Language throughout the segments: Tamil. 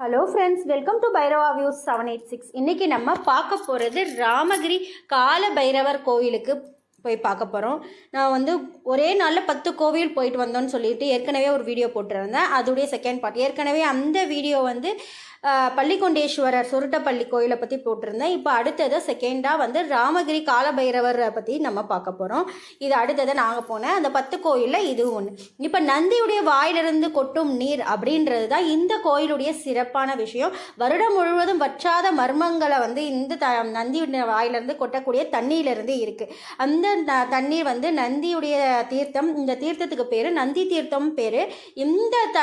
Hello friends welcome to Bhairava views seven eight six இன்றைக்கி நம்ம பார்க்க போகிறது ராமகிரி கால பைரவர் கோவிலுக்கு போய் பார்க்க போகிறோம் நான் வந்து ஒரே நாளில் பத்து கோவில் போயிட்டு வந்தோன்னு சொல்லிட்டு ஏற்கனவே ஒரு வீடியோ போட்டிருந்தேன். அதோடைய செகண்ட் பார்ட் ஏற்கனவே அந்த வீடியோ வந்து பள்ளிக்கொண்டேஸ்வரர் சுருட்டப்பள்ளி கோயிலை பற்றி போட்டிருந்தேன். இப்போ அடுத்தது செகண்டாக வந்து ராமகிரி காலபைரவரை பற்றி நம்ம பார்க்க போகிறோம் இது அடுத்தது நாங்கள் போனேன் அந்த பத்து கோயிலில் இது ஒன்று இப்போ நந்தியுடைய வாயிலிருந்து கொட்டும் நீர் அப்படின்றது தான் இந்த கோயிலுடைய சிறப்பான விஷயம். வருடம் முழுவதும் வற்றாத மர்மங்களை வந்து இந்த த நந்தியுடைய வாயிலிருந்து கொட்டக்கூடிய தண்ணியிலிருந்து இருக்குது அந்த தண்ணீர் வந்து நந்தியுடைய தீர்த்தம் இந்த தீர்த்தத்துக்கு பேர் நந்தி தீர்த்தம் பேர். இந்த த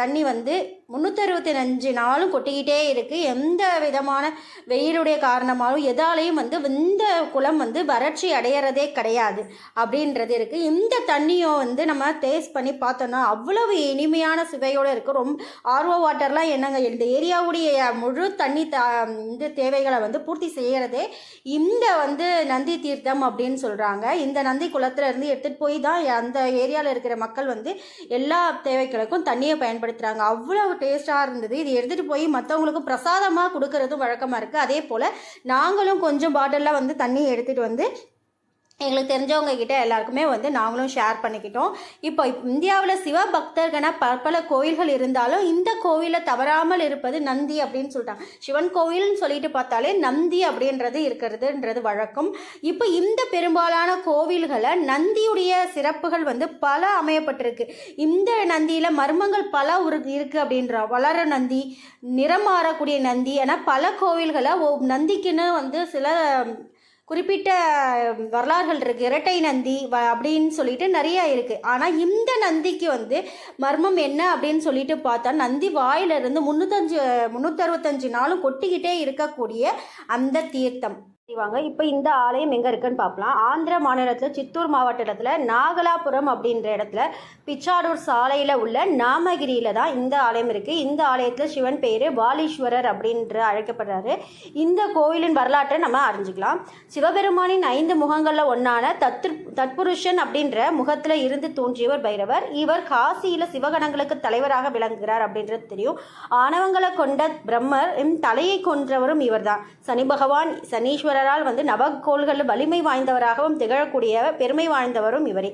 தண்ணி வந்து முந்நூற்றறுபத்தி அஞ்சு நாளும் கொட்டிக்கிட்டே இருக்குது எந்த விதமான வெயிலுடைய காரணமாகவும் எதாலையும் வந்து இந்த குளம் வந்து வறட்சி அடையிறதே கிடையாது அப்படின்றது இருக்குது இந்த தண்ணியும் வந்து நம்ம டேஸ்ட் பண்ணி பார்த்தோன்னா அவ்வளவு இனிமையான சுவையோடு இருக்குது ரொம்ப ஆர்வ வாட்டர்லாம் என்னங்க இந்த ஏரியாவுடைய முழு தண்ணி த இந்த தேவைகளை வந்து பூர்த்தி செய்கிறதே இந்த வந்து நந்தி தீர்த்தம் அப்படின்னு சொல்கிறாங்க இந்த நந்தி குளத்தில் இருந்து எடுத்துகிட்டு போய் தான் அந்த ஏரியாவில் இருக்கிற மக்கள் வந்து எல்லா தேவைகளுக்கும் தண்ணியை பயன்படுத்துகிறாங்க அவ்வளவு டேஸ்ட்டாக இருந்தது. இது எடுத்துகிட்டு போய் மற்றவங்களுக்கு பிரசாதமாக கொடுக்கறதும் வழக்கமாக இருக்குது அதே போல் நாங்களும் கொஞ்சம் பாட்டிலில் வந்து தண்ணி எடுத்துகிட்டு வந்து எங்களுக்கு தெரிஞ்சவங்க கிட்ட எல்லாருக்குமே வந்து நாங்களும் ஷேர் பண்ணிக்கிட்டோம். இப்போ இந்தியாவில் சிவபக்தர்களான பற்பல கோயில்கள் இருந்தாலும் இந்த கோவிலில் தவறாமல் இருப்பது நந்தி அப்படின்னு சொல்லிட்டாங்க. சிவன் கோவில்னு சொல்லிட்டு பார்த்தாலே நந்தி அப்படின்றது இருக்கிறதுன்றது வழக்கம். இப்போ இந்த பெரும்பாலான கோவில்களை நந்தியுடைய சிறப்புகள் வந்து பல அமையப்பட்டிருக்கு. இந்த நந்தியில் மர்மங்கள் பல இருக்குது அப்படின்ற வளர நந்தி நிறம் மாறக்கூடிய நந்தி ஏன்னா பல கோவில்களை ஓ நந்திக்குன்னு வந்து சில குறிப்பிட்ட வரலாறுகள் இருக்குது இரட்டை நந்தி வ அப்படின்னு சொல்லிட்டு நிறையா இருக்குது ஆனால் இந்த நந்திக்கு வந்து மர்மம் என்ன அப்படின்னு சொல்லிட்டு பார்த்தா நந்தி வாயிலிருந்து முந்நூற்றஞ்சு முந்நூற்றறுபத்தஞ்சு நாளும் கொட்டிக்கிட்டே இருக்கக்கூடிய அந்த தீர்த்தம். செய்வாங்க. இப்போ இந்த ஆலயம் எங்கே இருக்குன்னு பார்க்கலாம் ஆந்திர மாநிலத்தில் சித்தூர் மாவட்டத்தில் நாகலாபுரம் அப்படின்ற இடத்துல பிச்சாடூர் சாலையில் உள்ள நாமகிரியில் தான் இந்த ஆலயம் இருக்குது இந்த ஆலயத்தில் சிவன் பேர் பாலீஸ்வரர் அப்படின்ற அழைக்கப்படுறாரு. இந்த கோயிலின் வரலாற்றை நம்ம அறிஞ்சிக்கலாம். சிவபெருமானின் ஐந்து முகங்களில் ஒன்றான தத்து தத்புருஷன் அப்படின்ற முகத்தில் இருந்து தோன்றியவர் பைரவர். இவர் காசியில் சிவகணங்களுக்கு தலைவராக விளங்குகிறார் அப்படின்றது தெரியும். ஆணவங்களை கொண்ட பிரம்மர் தலையை கொன்றவரும் இவர்தான். சனி பகவான் சனீஸ்வரர் சனீஸ்வரரால் வந்து நவகோள்கள் வலிமை வாய்ந்தவராகவும் திகழக்கூடிய பெருமை வாய்ந்தவரும் இவரே.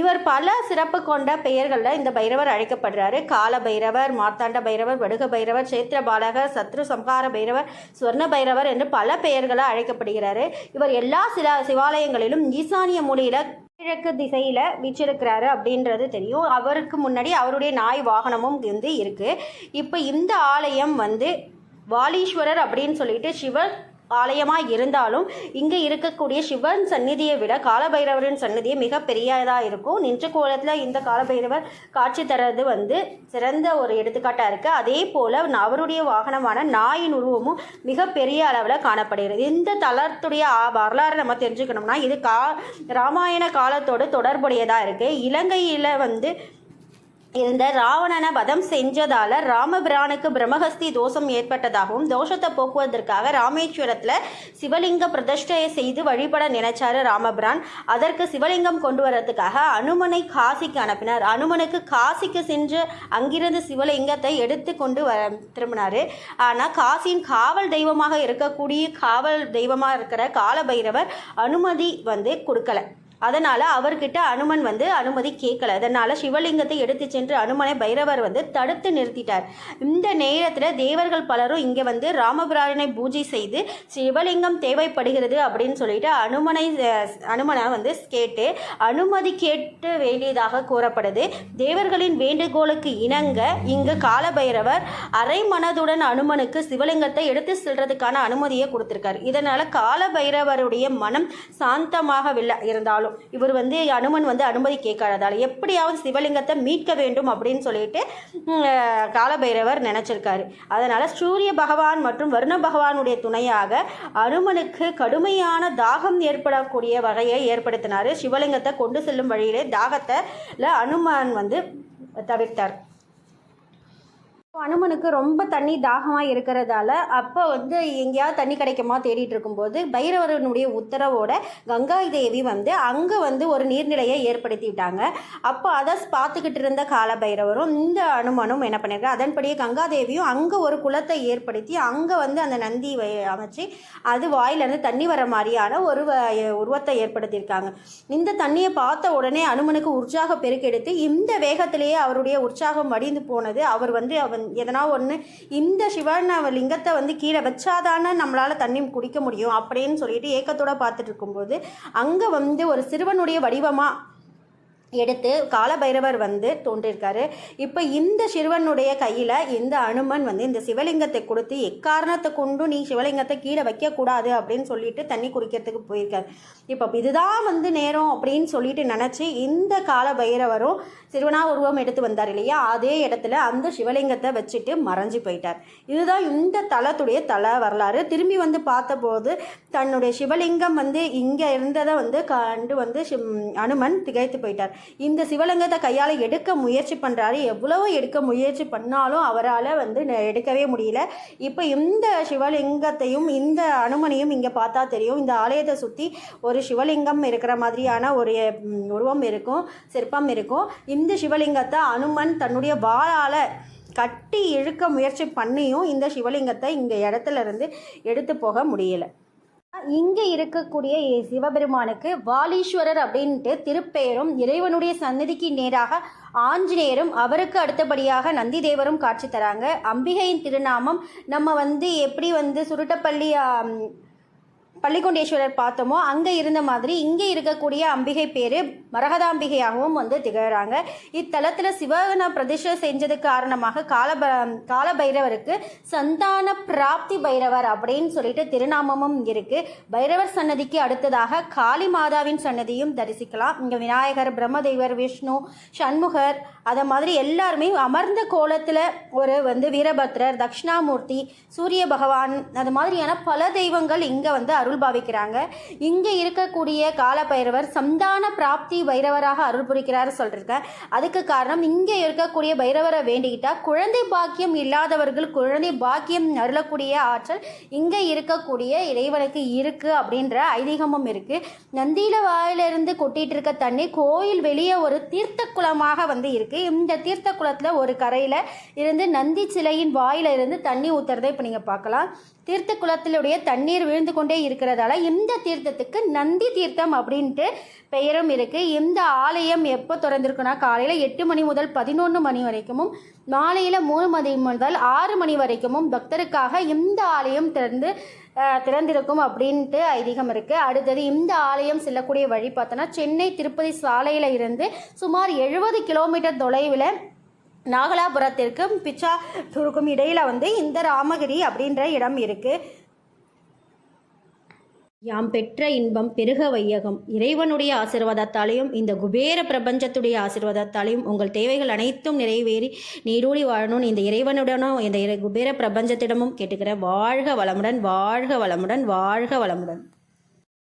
இவர் பல சிறப்பு கொண்ட பெயர்களில் இந்த பைரவர் அழைக்கப்படுறாரு. கால பைரவர் மார்த்தாண்ட பைரவர் வடுக பைரவர் சேத்திர பாலகர் சத்ரு சம்ஹார பைரவர் ஸ்வர்ண பைரவர் என்று பல பெயர்களாக அழைக்கப்படுகிறாரு. இவர் எல்லா சில சிவாலயங்களிலும் ஈசானிய மொழியில் கிழக்கு திசையில் வீச்சிருக்கிறாரு அப்படின்றது தெரியும். அவருக்கு முன்னாடி அவருடைய நாய் வாகனமும் வந்து இருக்குது இப்போ இந்த ஆலயம் வந்து வாலீஸ்வரர் அப்படின்னு சொல்லிட்டு சிவ ஆலயமாக இருந்தாலும் இங்கே இருக்கக்கூடிய சிவன் சந்நிதியை விட காலபைரவரின் சந்நிதியை மிக பெரியதாக இருக்கும். நின்ற கோலத்தில் இந்த காலபைரவர் காட்சி தர்றது வந்து சிறந்த ஒரு எடுத்துக்காட்டாக இருக்குது அதே போல் அவருடைய வாகனமான நாயின் உருவமும் மிக பெரிய அளவில் காணப்படுகிறது. இந்த தளத்துடைய வரலாறு நம்ம தெரிஞ்சுக்கணும்னா இது கா ராமாயண காலத்தோடு தொடர்புடையதாக இருக்குது இலங்கையில் வந்து இருந்த ராவணனை வதம் செஞ்சதால ராமபிரானுக்கு பிரம்மஹஸ்தி தோஷம் ஏற்பட்டதாகவும் தோஷத்தை போக்குவதற்காக ராமேஸ்வரத்தில் சிவலிங்க பிரதிஷ்டையை செய்து வழிபட நினைச்சாரு ராமபிரான். அதற்கு சிவலிங்கம் கொண்டு வரதுக்காக அனுமனை காசிக்கு அனுப்பினார். அனுமனுக்கு காசிக்கு சென்று அங்கிருந்து சிவலிங்கத்தை எடுத்து கொண்டு வர திரும்பினார். ஆனால் காசியின் காவல் தெய்வமாக இருக்கக்கூடிய காவல் தெய்வமாக இருக்கிற காலபைரவர் அனுமதி வந்து கொடுக்கலை. அதனால் அவர்கிட்ட அனுமன் வந்து அனுமதி கேட்கல. அதனால் சிவலிங்கத்தை எடுத்து சென்று அனுமனை பைரவர் வந்து தடுத்து நிறுத்திட்டார். இந்த நேரத்தில் தேவர்கள் பலரும் இங்கே வந்து ராமபிரானை பூஜை செய்து சிவலிங்கம் தேவைப்படுகிறது அப்படின்னு சொல்லிட்டு அனுமனை அனுமனை வந்து கேட்டு அனுமதி கேட்டு வேண்டியதாக கூறப்படுது. தேவர்களின் வேண்டுகோளுக்கு இணங்க இங்கு காலபைரவர் அரை மனதுடன் அனுமனுக்கு சிவலிங்கத்தை எடுத்து செல்றதுக்கான அனுமதியை கொடுத்திருக்காரு. இதனால் காலபைரவருடைய மனம் சாந்தமாகவில்லை இருந்தாலும். இவர் வந்து அனுமன் வந்து அனுமதி கேட்காததால் எப்படியாவது சிவலிங்கத்தை மீட்க வேண்டும் அப்படின்னு சொல்லிட்டு காலபைரவர் நினச்சிருக்காரு. அதனால் சூரிய பகவான் மற்றும் வருண பகவானுடைய துணையாக அனுமனுக்கு கடுமையான தாகம் ஏற்படக்கூடிய வகையை ஏற்படுத்தினார். சிவலிங்கத்தை கொண்டு செல்லும் வழியிலே தாகத்தை அனுமன் வந்து தவிர்த்தார். அனுமனுக்கு ரொம்ப தண்ணி தாகமாக இருக்கிறதால அப்போ வந்து எங்கேயாவது தண்ணி கிடைக்குமா தேடிட்டு இருக்கும்போது பைரவரனுடைய உத்தரவோட கங்கா தேவி வந்து அங்கே வந்து ஒரு நீர்நிலையை ஏற்படுத்தி விட்டாங்க. அப்போ அதை பார்த்துக்கிட்டு இருந்த கால பைரவரும் இந்த அனுமனும் என்ன பண்ணியிருக்காங்க அதன்படியே கங்கா தேவியும் அங்கே ஒரு குளத்தை ஏற்படுத்தி அங்கே வந்து அந்த நந்தி அமைச்சு அது வாயிலேருந்து தண்ணி வர மாதிரியான ஒரு உருவத்தை ஏற்படுத்தியிருக்காங்க. இந்த தண்ணியை பார்த்த உடனே அனுமனுக்கு உற்சாக பெருக்கெடுத்து இந்த வேகத்திலேயே அவருடைய உற்சாகம் வடிந்து போனது அவர் வந்து அவன் எதனா ஒன்று இந்த சிவன் லிங்கத்தை வந்து கீழே வச்சாதானே நம்மளால் தண்ணி குடிக்க முடியும் அப்படின்னு சொல்லிட்டு ஏக்கத்தோடு பார்த்துட்டு இருக்கும்போது அங்கே வந்து ஒரு சிறுவனுடைய வடிவமாக எடுத்து காலபைரவர் வந்து தோன்றியிருக்காரு இப்போ இந்த சிறுவனுடைய கையில் இந்த அனுமன் வந்து இந்த சிவலிங்கத்தை கொடுத்து எக்காரணத்தை கொண்டும் நீ சிவலிங்கத்தை கீழே வைக்கக்கூடாது அப்படின்னு சொல்லிட்டு தண்ணி குடிக்கிறதுக்கு போயிருக்காரு. இப்போ இதுதான் வந்து நேரம் அப்படின்னு சொல்லிட்டு நினச்சி இந்த காலபைரவரும் சிறுவனா உருவம் எடுத்து வந்தார் இல்லையா? அதே இடத்துல அந்த சிவலிங்கத்தை வச்சுட்டு மறைஞ்சு போயிட்டார். இதுதான் இந்த தலத்துடைய தல வரலாறு. திரும்பி வந்து பார்த்தபோது தன்னுடைய சிவலிங்கம் வந்து இங்கே இருந்ததை வந்து கண்டு வந்து அனுமன் திகைத்து போயிட்டார். இந்த சிவலிங்கத்தை கையால் எடுக்க முயற்சி பண்ணுறாரு எவ்வளவோ எடுக்க முயற்சி பண்ணாலும் அவரால் வந்து எடுக்கவே முடியல. இப்போ இந்த சிவலிங்கத்தையும் இந்த அனுமனையும் இங்கே பார்த்தா தெரியும். இந்த ஆலயத்தை சுற்றி ஒரு சிவலிங்கம் இருக்கிற மாதிரியான ஒரு உருவம் இருக்கும் சிற்பம் இருக்கும். இந்த சிவலிங்கத்தை அனுமன் தன்னுடைய வாழால் கட்டி இழுக்க முயற்சி பண்ணியும் இந்த சிவலிங்கத்தை இங்கே இடத்துல இருந்து எடுத்து போக முடியல. இங்கே இருக்கக்கூடிய சிவபெருமானுக்கு வாலீஸ்வரர் அப்படின்ட்டு திருப்பெயரும் இறைவனுடைய சன்னதிக்கு நேராக ஆஞ்சநேயரும் அவருக்கு அடுத்தபடியாக நந்தி தேவரும் காட்சி தராங்க. அம்பிகையின் திருநாமம் நம்ம வந்து எப்படி வந்து சுருட்டப்பள்ளி ஆம், பள்ளிகொண்டேஸ்வரர் பார்த்தோமோ அங்கே இருந்த மாதிரி இங்கே இருக்கக்கூடிய அம்பிகை பேர் மரகதாம்பிகையாகவும் வந்து திகழ்கிறாங்க இத்தலத்தில் சிவகன பிரதிஷ்டை செஞ்சது காரணமாக காலப காலபைரவருக்கு சந்தான பிராப்தி பைரவர் அப்படின்னு சொல்லிட்டு திருநாமமும் இருக்குது பைரவர் சன்னதிக்கு அடுத்ததாக காளி மாதாவின் சன்னதியும் தரிசிக்கலாம். இங்கே விநாயகர் பிரம்மதேவர் விஷ்ணு சண்முகர் அதை மாதிரி எல்லாருமே அமர்ந்த கோலத்தில் ஒரு வந்து வீரபத்ரர் தட்சிணாமூர்த்தி சூரிய பகவான் அது மாதிரியான பல தெய்வங்கள் இங்கே வந்து அருள் பாவிக்கிறாங்க. இங்கே இருக்கக்கூடிய காலபைரவர் சந்தான பிராப்தி பைரவராக அருள் புரிக்கிறார் சொல்லியிருக்கேன் அதுக்கு காரணம் இங்கே இருக்கக்கூடிய பைரவரை வேண்டிக்கிட்டா குழந்தை பாக்கியம் இல்லாதவர்கள் குழந்தை பாக்கியம் அருளக்கூடிய ஆற்றல் இங்கே இருக்கக்கூடிய இறைவனுக்கு இருக்கு அப்படின்ற ஐதீகமும் இருக்கு. நந்தியில வாயிலிருந்து கொட்டிட்டு இருக்க தண்ணி கோயில் வெளியே ஒரு தீர்த்த குளமாக வந்து இருக்கு. இந்த தீர்த்த குளத்துல ஒரு கரையில இருந்து நந்தி சிலையின் வாயிலிருந்து தண்ணி ஊத்துறதை இப்போ நீங்கள் பார்க்கலாம். தீர்த்த குளத்திலுடைய தண்ணீர் விழுந்து கொண்டே இருக்கிறதால இந்த தீர்த்தத்துக்கு நந்தி தீர்த்தம் அப்படின்ட்டு பெயரும் இருக்குது இந்த ஆலயம் எப்போ திறந்திருக்குன்னா காலையில் எட்டு மணி முதல் பதினொன்று மணி வரைக்கும் மாலையில் மூணு மணி முதல் ஆறு மணி வரைக்கும் பக்தருக்காக இந்த ஆலயம் திறந்து திறந்திருக்கும் அப்படின்ட்டு ஐதீகம் இருக்குது அடுத்தது இந்த ஆலயம் செல்லக்கூடிய வழி பார்த்தோன்னா சென்னை திருப்பதி சாலையில் இருந்து சுமார் எழுபது கிலோமீட்டர் தொலைவில் நாகலாபுரத்திற்கும் பிச்சாத்தூருக்கும் இடையில வந்து இந்த ராமகிரி அப்படின்ற இடம் இருக்கு. யாம் பெற்ற இன்பம் பெருக வையகம். இறைவனுடைய ஆசீர்வாதத்தாலையும் இந்த குபேர பிரபஞ்சத்துடைய ஆசீர்வாதத்தாலையும் உங்கள் தேவைகள் அனைத்தும் நிறைவேறி நீரூழி வாழணும்னு இந்த இறைவனுடனும் இந்த இறை குபேர பிரபஞ்சத்திடமும் கேட்டுக்கிறேன் வாழ்க வளமுடன் வாழ்க வளமுடன் வாழ்க வளமுடன்.